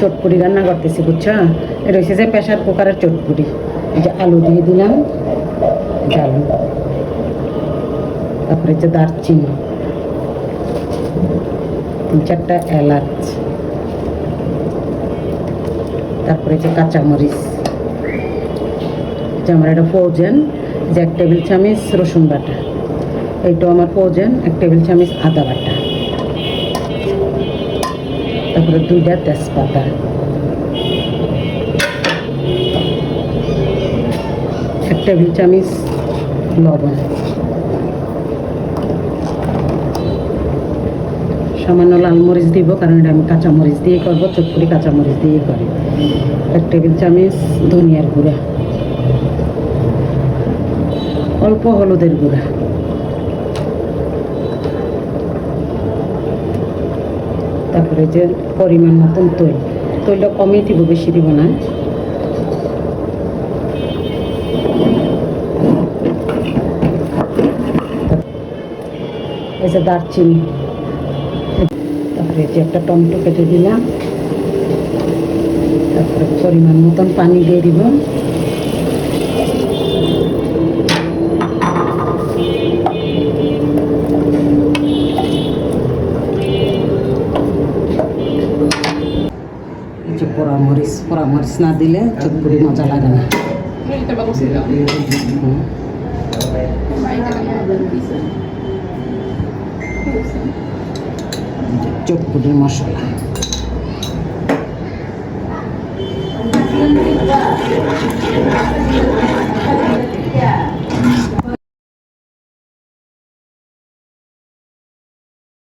চটপুরি রান্না করতেছি, বুঝছ? এটা হচ্ছে যে প্রেশার কুকারের চটপুরি যে আলু দিয়ে দিলাম আলু তারপরে যে দারচিনি, তিন চারটা এলাচ, তারপরে যে কাঁচামরিচ। যে আমার এটা ফোজেন যে এক টেবিল চামচ রসুন বাটা। এইটাও আমার ফোজেন এক টেবিল চামচ আদা বাটা। তারপরে দুইটা তেজপাতা। এক টেবিল চামচ লবণ। সামান্য লাল মরিচ দিব, কারণ এটা আমি কাঁচা মরিচ দিয়ে করব চটপুরি কাঁচা মরিচ দিয়ে করি। এক টেবিল চামচ ধনিয়ার গুঁড়া। অল্প হলুদের গুঁড়া। তারপরে যে পরিমাণ মতন তৈল। তৈলটা কমই দিব, বেশি দিব না। এই যে দারচিনি। তারপরে যে একটা টমেটো কেটে দিলাম। তারপরে পরিমাণ মতন পানি দিয়ে দিব। যে পোড়া মরিচ না দিলে চটপুরি মজা লাগে না। চটপুরি মশলা